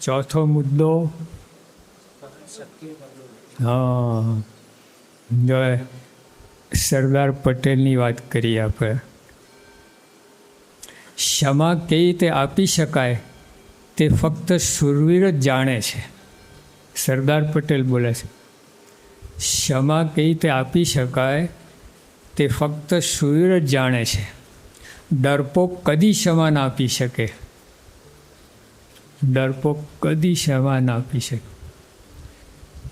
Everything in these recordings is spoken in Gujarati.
ચોથો મુદ્દો. હા. જો સરદાર પટેલની વાત કરીએ આપણે. ક્ષમા કઈ રીતે આપી શકાય તે ફક્ત સુરવીર જ જાણે છે. સરદાર પટેલ બોલે છે. ક્ષમા કઈ રીતે આપી શકાય તે ફક્ત સુરવીર જ જાણે છે. ડરપોક કદી ક્ષમા ના આપી શકે. ડરપોક કદી ક્ષમા ના આપી શકે.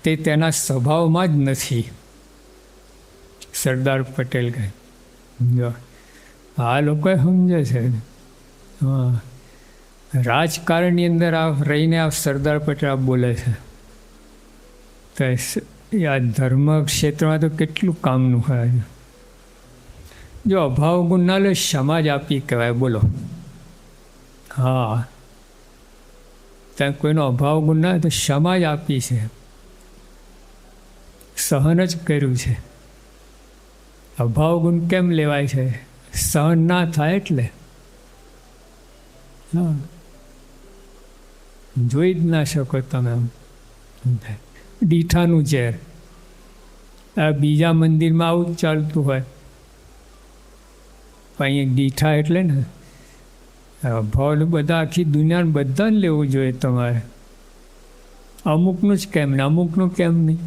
તે તેના સ્વભાવમાં જ નથી. સરદાર પટેલ કહે આ લોકો સમજે છે. હા. રાજકારણની અંદર આ રહીને આ સરદાર પટેલ બોલે છે. તો આ ધર્મ ક્ષેત્રમાં તો કેટલું કામનું હોય જો અભાવ ગુણ ના સમાજ આપી કહેવાય, બોલો. હા. ત્યાં કોઈનો અભાવ ગુણ ના તો જ આપી છે. સહન જ કર્યું છે. અભાવ ગુણ કેમ લેવાય છે? સહન ના થાય એટલે? હા. જોઈ જ ના શકો તમે આમ. ડીઠાનું ઝેર. આ બીજા મંદિરમાં આવું ચાલતું હોય. પણ અહીંયા ડીઠા એટલે ને? ભાવ બધા આખી દુનિયાને બધાને લેવું જોઈએ તમારે. અમુકનું જ કેમ ને અમુકનું કેમ નહીં?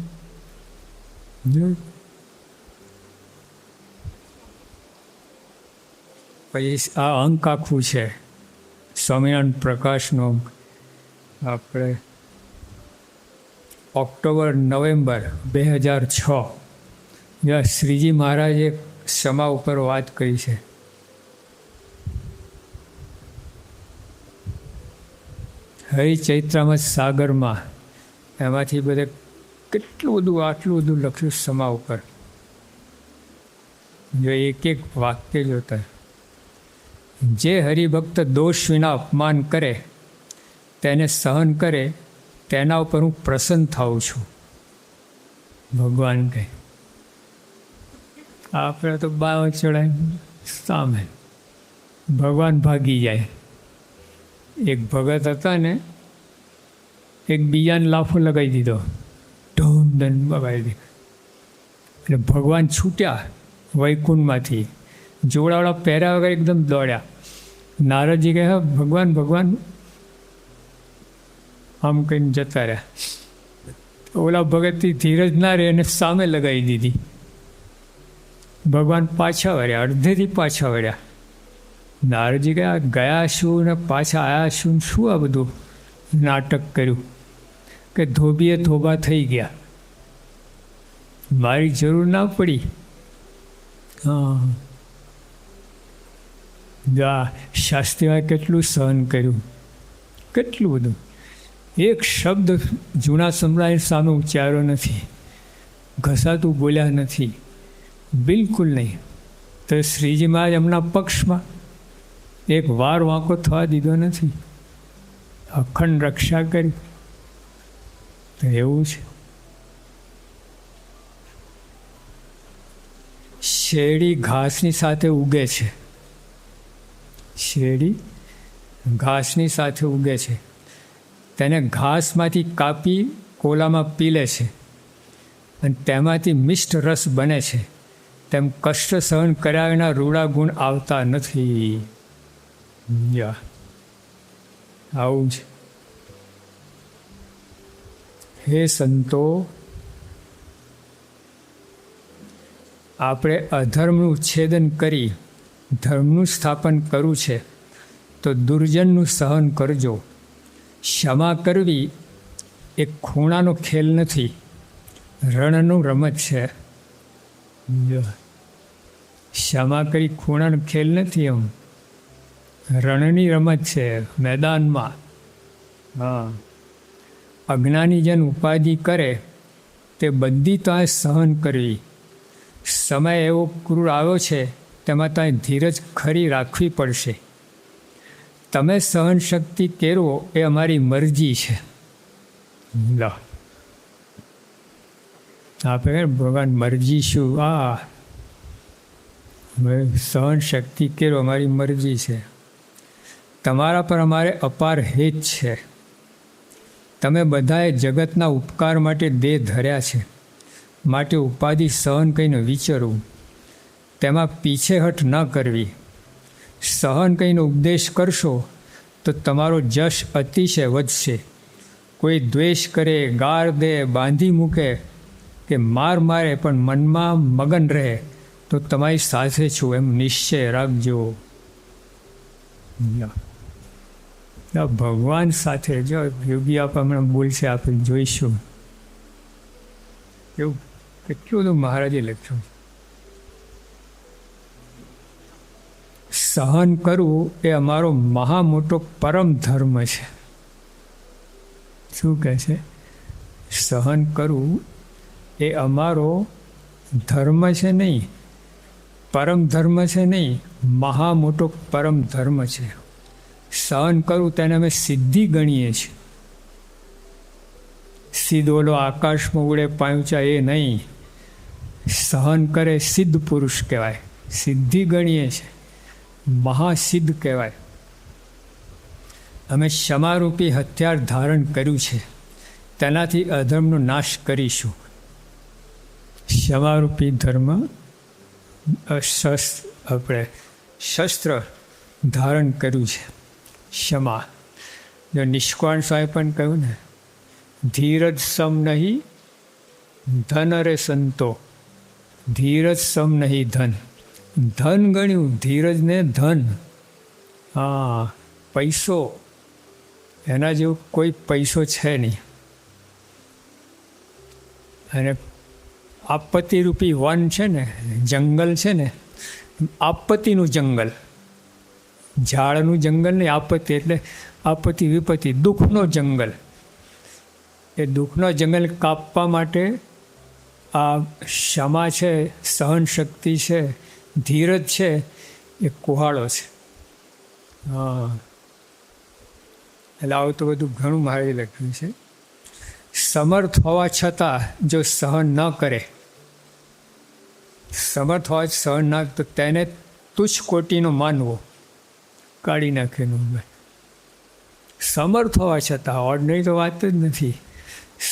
પછી આ અંક આખું છે. સ્વામિનારાયણ પ્રકાશનો આપણે ઓક્ટોબર, નવેમ્બર બે હજાર છ. જ્યાં શ્રીજી મહારાજે ક્ષમા ઉપર વાત કરી છે. હરિચૈત્રામાં, સાગરમાં, એમાંથી બધે કેટલું બધું, આટલું બધું લખ્યું સમા ઉપર. જો એક એક વાક્ય જોતા જે હરિભક્ત દોષ વિના અપમાન કરે, તેને સહન કરે, તેના ઉપર હું પ્રસન્ન થાઉં છું. ભગવાન કહે, આપણે તો બાવ ચડાય, સામે ભગવાન ભાગી જાય. એક ભગત હતા ને એક બીજાને લાફો લગાવી દીધો. ઢોમ ધન બગાવી દીધો. એટલે ભગવાન છૂટ્યા વૈકુંઠમાંથી. જોડાવાળા પહેર્યા વગર એકદમ દોડ્યા. નારદજી કહે ભગવાન ભગવાન. આમ કહીને જતા રહ્યા. ઓલા ભગતથી ધીરજ ના રહે અને સામે લગાવી દીધી. ભગવાન પાછા વળ્યા, અડધેથી પાછા વળ્યા. નારજી ગયા ગયા શું ને પાછા આવ્યા શું શું આ બધું નાટક કર્યું? કે ધોબીએ થોબા થઈ ગયા. મારી જરૂર ના પડી. હા. શાસ્ત્રીમાં કેટલું સહન કર્યું? કેટલું બધું? એક શબ્દ જૂના સમ્રાટ સામે ઉચ્ચાર્યો નથી. ઘસાતું બોલ્યા નથી. બિલકુલ નહીં. તો શ્રીજી મહારાજ એમના પક્ષમાં એક વાર વાંકો થવા દીધો નથી. અખંડ રક્ષા કરી. તો એવું છે. શેરડી ઘાસની સાથે ઉગે છે. શેરડી ઘાસની સાથે ઉગે છે. તેને ઘાસમાંથી કાપી કોલામાં પીલે છે. અને તેમાંથી મિષ્ટ રસ બને છે. તેમ કષ્ટ સહન કર્યા વિના રૂડા ગુણ આવતા નથી. યા આવું છે હે સંતો. આપણે અધર્મનું ઉચ્છેદન કરી, ધર્મનું સ્થાપન કરવું છે, તો દુર્જનનું સહન કરજો. ક્ષમા કરવી એ ખૂણાનો ખેલ નથી, રણનું રમત છે. ક્ષમા કરી ખૂણાનો ખેલ નથી એમ. રણની રમત છે મેદાનમાં. હા. અજ્ઞાની જન ઉપાધિ કરે તે બધી ત્યાં સહન કરવી. સમય એવો ક્રૂર આવ્યો છે તેમાં ત્યાં ધીરજ ખરી રાખવી પડશે. તમે સહન શક્તિ કેરવો એ અમારી મરજી છે. લો. આપણે ભગવાન મરજી શું? આ. સહન શક્તિ કેરો અમારી મરજી છે. તમારા પર અમારે અપાર હિત છે. તમે બધાએ જગતના ઉપકાર માટે દેહ ધર્યા છે. માટે ઉપાધિ સહન કહીને વિચારવું તેમાં પીછેહટ ન કરવી. સહન કહીને ઉપદેશ કરશો તો તમારો જશ અતિશય વધશે. કોઈ દ્વેષ કરે ગાર દે બાંધી મૂકે કે માર મારે પણ મનમાં મગન રહે તો તમારી સાથે છું એમ નિશ્ચય રાખજો. ના, ભગવાન સાથે જો યોગી આપ હમણાં બોલશે, આપણે જોઈશું. એવું, કેટલું બધું મહારાજે લખ્યું. સહન કરવું એ અમારો મહા મોટો પરમ ધર્મ છે. શું કહે છે? સહન કરવું એ અમારો ધર્મ છે નહીં. પરમ ધર્મ છે નહીં. મહા મોટો પરમ ધર્મ છે. સહન કરવું તેને અમે સિદ્ધિ ગણીએ છીએ. સીધો ઓલો આકાશમાં ઉડે પાંચા એ નહીં. સહન કરે સિદ્ધ પુરુષ કહેવાય. સિદ્ધિ ગણીએ છીએ. મહાસિદ્ધ કહેવાય. અમે ક્ષમારૂપી હથિયાર ધારણ કર્યું છે. તેનાથી અધર્મનો નાશ કરીશું. ક્ષમારૂપી ધર્મ શસ્ત્ર, આપણે શસ્ત્ર ધારણ કર્યું છે. ક્ષમા. જો નિષ્કાળ સ્વાય પણ કહ્યું ને, ધીરજ સમ નહીં, ધન અરે સંતો. ધીરજ સમ નહીં, ધન. ધન ગણ્યું ધીરજને ધન. હા, પૈસો. એના જેવું કોઈ પૈસો છે નહીં. અને આપત્તિરૂપી વન છે ને, જંગલ છે ને, આપત્તિનું જંગલ. ઝાડનું જંગલ નહીં, આપત્તિ એટલે આપત્તિ, વિપત્તિ, દુઃખનો જંગલ. એ દુઃખનો જંગલ કાપવા માટે આ ક્ષમા છે સહન શક્તિ છે, ધીરજ છે, એ કુહાળો છે. હા. એટલે આવું તો બધું ઘણું મારે લખ્યું છે. સમર્થ હોવા છતાં જો સહન ન કરે, સમર્થ હોવા સહન ના તો તેને તુચ્છ કોટીનો માનવો. કાઢી નાખેલું સમર્થ હોવા છતાં ઓર્ડનરી તો વાત જ નથી.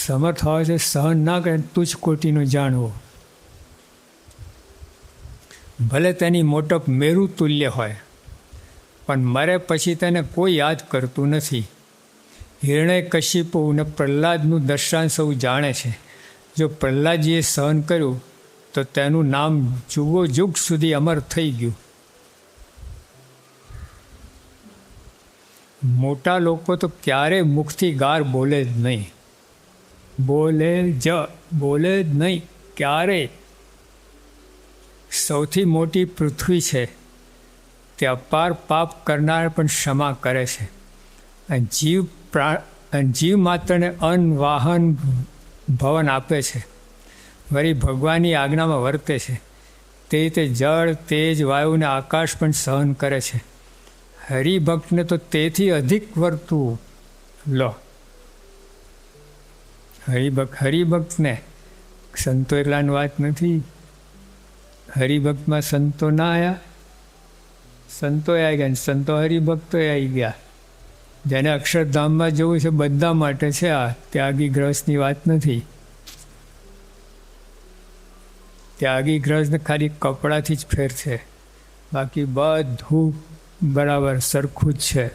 સમર્થ હોવા છે સહન ના કરે તુચ્છ કોટીનું જાણવો. ભલે તેની મોટપ મેરુ તુલ્ય હોય, પણ મરે પછી તેને કોઈ યાદ કરતું નથી. હિરણય કશ્યપુ અને પ્રહલાદનું દર્શન સૌ જાણે છે. જો પ્રહલાદજીએ સહન કર્યું, તો તેનું નામ જુગો જુગ સુધી અમર થઈ ગયું. મોટા લોકો તો ક્યારે મુખથી ગાર બોલે જ નહીં. બોલે જ બોલે જ નહીં, ક્યારે? સૌથી મોટી પૃથ્વી છે. તે અપાર પાપ કરનાર પણ ક્ષમા કરે છે. અને જીવ પ્રા જીવ માત્રને અન્ન, વાહન, ભવન આપે છે. વળી ભગવાનની આજ્ઞામાં વર્તે છે. તે રીતે જળ, તેજ, વાયુને આકાશ પણ સહન કરે છે. હરિભક્તને તો તેથી અધિક વર્તવું લો. હરિભક્ત, હરિભક્તને. સંતો એટલાની વાત નથી. હરિભક્તમાં સંતો ના આવ્યા સંતો આવી ગયા સંતો હરિભક્તો આવી ગયા. જેને અક્ષરધામમાં જવું છે બધા માટે છે આ ત્યાગી ગ્રહસ્થની વાત નથી. ત્યાગી ગ્રહસ્થને ખાલી કપડાથી જ ફેર છે. બાકી બધું બરાબર સરખું જ છે.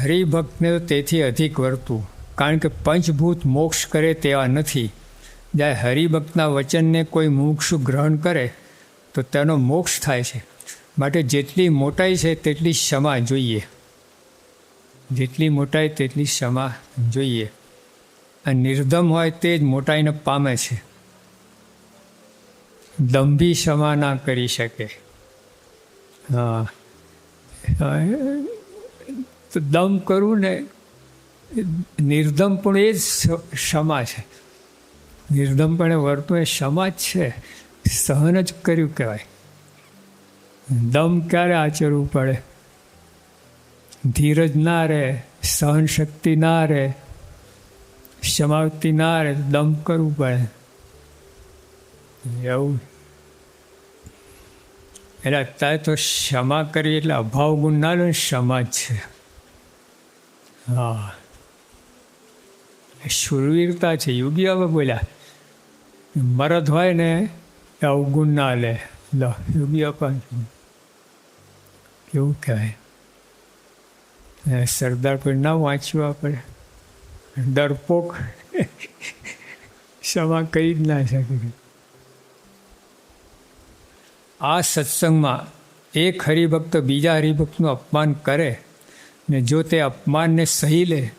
હરિભક્તને તો તેથી અધિક વર્તું, કારણ કે પંચભૂત મોક્ષ કરે તેવા નથી. જ્યારે હરિભક્તના વચનને કોઈ મોક્ષ ગ્રહણ કરે, તો તેનો મોક્ષ થાય છે. માટે જેટલી મોટાઈ છે તેટલી ક્ષમા જોઈએ. જેટલી મોટાઈ તેટલી ક્ષમા જોઈએ. અને નિર્ધમ હોય તે જ મોટાઈને પામે છે. દંભી ક્ષમા ના કરી શકે. તો દમ કરવું ને નિર્ધમ પણ એ જ ક્ષમા છે. નિર્ધમપણે વર્તું એ ક્ષમા જ છે. સહન જ કર્યું કહેવાય. દમ ક્યારે આચરવું પડે? ધીરજ ના રહે સહન શક્તિ ના રહે ક્ષમાવતી ના રહે દમ કરવું પડે. એવું. એટલે અત્યારે તો ક્ષમા કરી એટલે અભાવ ગુણના લો ક્ષમા છે. હા. શુરવીરતા છે, યોગી હવે બોલ્યા. મરદ હોય ને એ અવગુણ ના લે. લો, યોગી અપાન કેવું કહેવાય? સરદાર પર ના વાંચ્યું આપણે ડરપોક. ક્ષમા કહી જ ના શકે. આ સત્સંગમાં એક હરિભક્ત બીજા હરિભક્તનું અપમાન કરે ને જો તે અપમાનને સહી લે,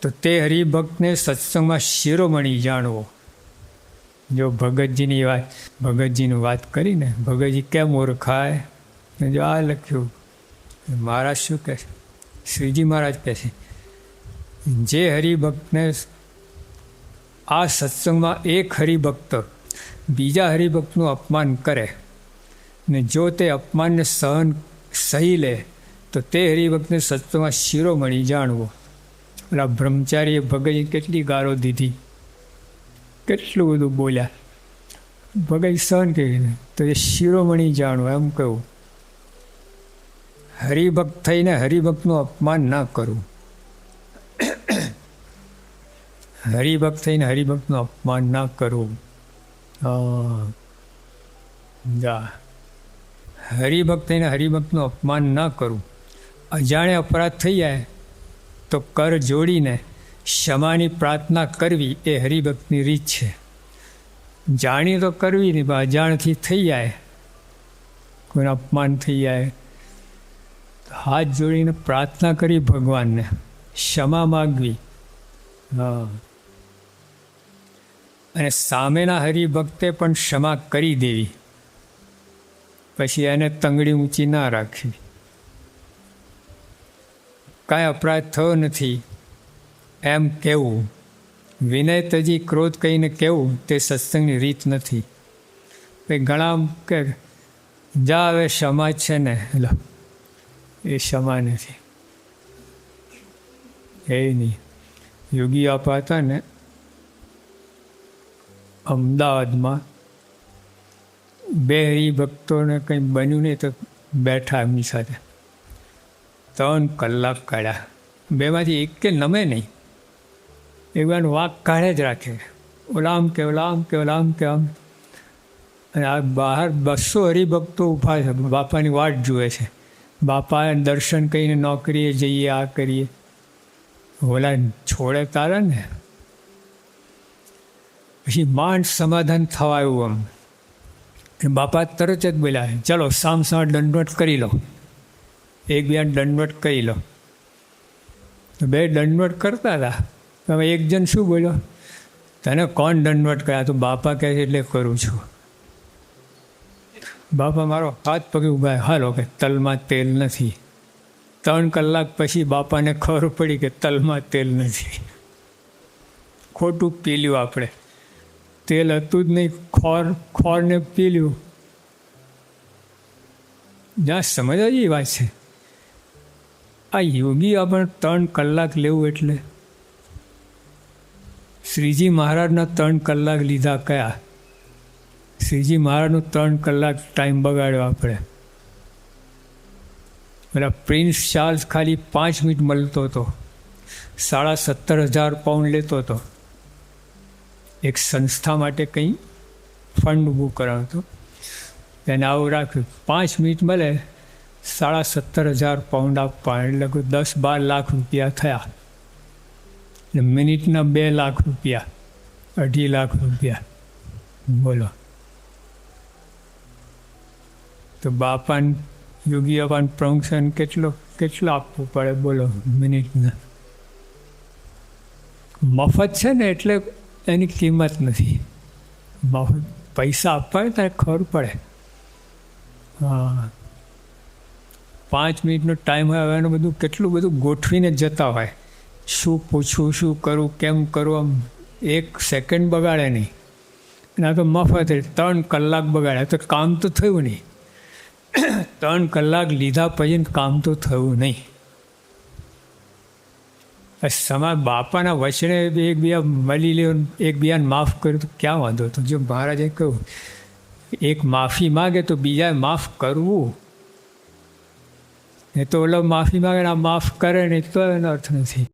તો તે હરિભક્તને સત્સંગમાં શિરોમણી જાણવો. જો ભગતજીની વાત ભગતજીની વાત કરીને ભગતજી કેમ ઓળખાય? જો આ લખ્યું મહારાજ શું કહે છે? શ્રીજી મહારાજ કહે છે, જે હરિભક્તને આ સત્સંગમાં એક હરિભક્ત બીજા હરિભક્તનું અપમાન કરે ને જો તે અપમાનને સહન સહી લે, તો તે હરિભક્તને સત્વમાં શિરોમણી જાણવો. પેલા બ્રહ્મચારીએ ભગતજી કેટલી ગારો દીધી. કેટલું બધું બોલ્યા. ભગત સહન કરી તો એ શિરોમણી જાણવો, એમ કહ્યું. હરિભક્ત થઈને હરિભક્તનું અપમાન ના કરવું હરિભક્ત થઈને હરિભક્તનું અપમાન ના કરવું હા. જા. હરિભક્ત થઈને હરિભક્તનું અપમાન ન કરવું અજાણે અપરાધ થઈ જાય તો કર જોડીને ક્ષમાની પ્રાર્થના કરવી એ હરિભક્તની રીત છે. જાણી તો કરવી નહીં, પણ અજાણથી થઈ જાય. કોઈનું અપમાન થઈ જાય. હાથ જોડીને પ્રાર્થના કરી ભગવાનને. ક્ષમા માગવી. હા અને સામેના હરિભક્તે પણ ક્ષમા કરી દેવી. પછી એને તંગડી ઊંચી ના રાખવી. કાંઈ અપરાધ થયો નથી. એમ કહેવું વિનય તજી ક્રોધ કહીને કહેવું તે સત્સંગની રીત નથી. એ ઘણા કે જા હવે ક્ષમા છે ને? લો. એ ક્ષમા નથી. એ નહીં. યોગી આપા હતા ને? અમદાવાદમાં બે હરિભક્તોને કંઈ બન્યું નહીં તો બેઠા એમની સાથે. ત્રણ કલાક કાઢ્યા. બેમાંથી એક કે નમે નહીં. એકવાર વાક કાઢે જ રાખે. ઓલામ કે ઓલામ કે ઓલામ કે, આમ. અને આ બહાર બસો હરિભક્તો ઊભા છે. બાપાની વાટ જુએ છે. બાપા દર્શન કરીને નોકરીએ જઈએ, આ કરીએ. ઓલા છોડે તારા ને? પછી માંડ સમાધાન થવાયું આમ બાપા તરત જ બોલ્યા, ચલો, સામ સામ દંડવટ કરી લો. એક બે દંડવટ કરી લો. તો બે દંડવટ કરતા હતા. તમે એક જણ શું બોલ્યો? તને કોણ દંડવટ કર્યા? તો બાપા કહે છે એટલે કરું છું. બાપા મારો હાથ પગે ઊભા હાલો, કે તલમાં તેલ નથી. ત્રણ કલાક પછી બાપાને ખબર પડી કે તલમાં તેલ નથી. ખોટું પીલ્યું આપણે. તેલ હતું જ નહીં, ખોર, ખોરને પીલ્યું. જ્યાં સમજ જ વાત છે. આ યોગી આપણે ત્રણ કલાક લેવું એટલે. શ્રીજી મહારાજના ત્રણ કલાક લીધા કયા. શ્રીજી મહારાજનો ત્રણ કલાક ટાઈમ બગાડ્યો આપણે. પેલા પ્રિન્સ ચાર્લ્સ ખાલી પાંચ મિનિટ મળતો હતો. સાડા સત્તર હજાર પાઉન્ડ લેતો હતો. એક સંસ્થા માટે કંઈ ફંડ ઊભું કરવાનું હતું. એને આવું રાખ્યું. પાંચ મિનિટ મળે, સાડા સત્તર હજાર પાઉન્ડ આપવા. એટલે દસ બાર લાખ રૂપિયા થયા. એટલે મિનિટના બે લાખ રૂપિયા, અઢી લાખ રૂપિયા. બોલો. તો બાપાન, યોગી અપાન પ્રમોશન કેટલો કેટલો આપવું પડે? બોલો, મિનિટના. મફત છે ને, એટલે એની કિંમત નથી. પૈસા આપવા હોય ત્યારે ખબર પડે. હા. પાંચ મિનિટનો ટાઈમ હોય, હવે એનું બધું કેટલું બધું ગોઠવીને જતા હોય. શું પૂછવું શું કરું, કેમ કરું, આમ એક સેકન્ડ બગાડે નહીં. અને તો મફત ત્રણ કલાક બગાડ્યા તો કામ તો થયું નહીં. ત્રણ કલાક લીધા પછી કામ તો થયું નહીં. સમા બાપાના વચને એકબીજા મળી લે એકબીજાને માફ કર્યું તો ક્યાં વાંધો હતો? જો મહારાજે કહ્યું, એક માફી માગે તો બીજાએ માફ કરવું. એ તો ઓલો માફી માંગે ને આ માફ કરે ને તો એનો અર્થ નથી.